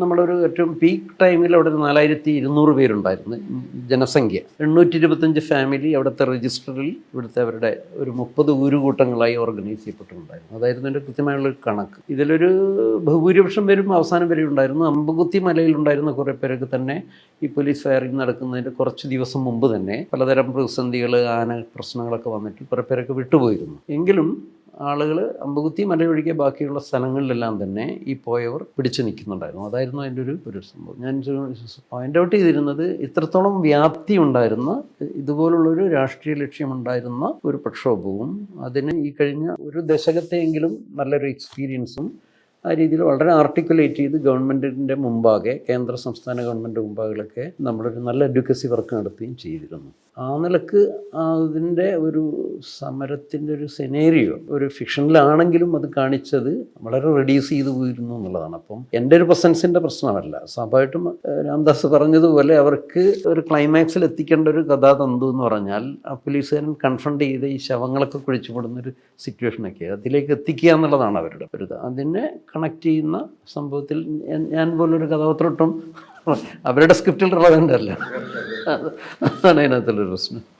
നമ്മളൊരു ഏറ്റവും പീക്ക് ടൈമിൽ അവിടെ ഒരു നാലായിരത്തി ഇരുന്നൂറ് പേരുണ്ടായിരുന്നു. ജനസംഖ്യ. എണ്ണൂറ്റി ഇരുപത്തഞ്ച് ഫാമിലി അവിടുത്തെ രജിസ്റ്ററിൽ ഇവിടുത്തെ അവരുടെ ഒരു മുപ്പത് ഊരുകൂട്ടങ്ങളായി ഓർഗനൈസ് ചെയ്യപ്പെട്ടിട്ടുണ്ടായിരുന്നു. അതായിരുന്നു എന്റെ കൃത്യമായുള്ള കണക്ക്. ഇതിലൊരു ബഹുഭൂരിപക്ഷം പേരും അവസാനം വരെ ഉണ്ടായിരുന്നു. അമ്പകുത്തി മലയിലുണ്ടായിരുന്ന കുറേ പേരൊക്കെ തന്നെ ഈ പോലീസ് ഫയറിംഗ് നടക്കുന്നതിന്റെ കുറച്ച് ദിവസം മുമ്പ് തന്നെ പലതരം പ്രതിസന്ധികൾ ആന പ്രശ്നങ്ങളൊക്കെ വന്നിട്ട് കുറേ പേരൊക്കെ വിട്ടുപോയിരുന്നു. എങ്കിലും ആളുകൾ അമ്പകുത്തി മലയൊഴികെ ബാക്കിയുള്ള സ്ഥലങ്ങളിലെല്ലാം തന്നെ ഈ പോയവർ പിടിച്ചു നിൽക്കുന്നുണ്ടായിരുന്നു. അതായിരുന്നു അതിന്റെ ഒരു ഒരു സംഭവം. ഞാൻ പോയിന്റ് ഔട്ട് ചെയ്തിരുന്നത് ഇത്രത്തോളം വ്യാപ്തി ഉണ്ടായിരുന്ന ഇതുപോലുള്ളൊരു രാഷ്ട്രീയ ലക്ഷ്യമുണ്ടായിരുന്ന ഒരു പ്രക്ഷോഭവും അതിന് ഈ കഴിഞ്ഞ ഒരു ദശകത്തെയെങ്കിലും നല്ലൊരു എക്സ്പീരിയൻസും ആ രീതിയിൽ വളരെ ആർട്ടിക്കുലേറ്റ് ചെയ്ത് ഗവൺമെന്റിന്റെ മുമ്പാകെ കേന്ദ്ര സംസ്ഥാന ഗവൺമെന്റ് മുമ്പാകെയൊക്കെ നമ്മളൊരു നല്ല അഡ്വക്കസി വർക്ക് നടത്തുകയും ചെയ്തിരുന്നു. ആ നിലയ്ക്ക് അതിന്റെ ഒരു സമരത്തിന്റെ ഒരു സെനേരിയോ ഒരു ഫിക്ഷനിലാണെങ്കിലും അത് കാണിച്ചത് വളരെ റെഡ്യൂസ് ചെയ്തു പോയിരുന്നു എന്നുള്ളതാണ്. അപ്പം എന്റെ ഒരു പ്രസൻസിന്റെ പ്രശ്നമല്ല. സ്വാഭാവികമായിട്ടും രാംദാസ് പറഞ്ഞതുപോലെ അവർക്ക് ഒരു ക്ലൈമാക്സിൽ എത്തിക്കേണ്ട ഒരു കഥാതന്തു എന്ന് പറഞ്ഞാൽ ആ പോലീസുകാരൻ കൺഫ്രണ്ട് ചെയ്ത് ഈ ശവങ്ങളൊക്കെ കുഴിച്ചുപെടുന്നൊരു സിറ്റുവേഷനൊക്കെ അതിലേക്ക് എത്തിക്കുക എന്നുള്ളതാണ് അവരുടെ ഒരു അതിനെ കണക്ട് ചെയ്യുന്ന സംഭവത്തിൽ ഞാൻ- പോലൊരു കഥാപാത്രം അവരുടെ സ്ക്രിപ്റ്റിൽ റിലവന്റ് അല്ല. അത് അതാണ് അതിനകത്തുള്ളൊരു പ്രശ്നം.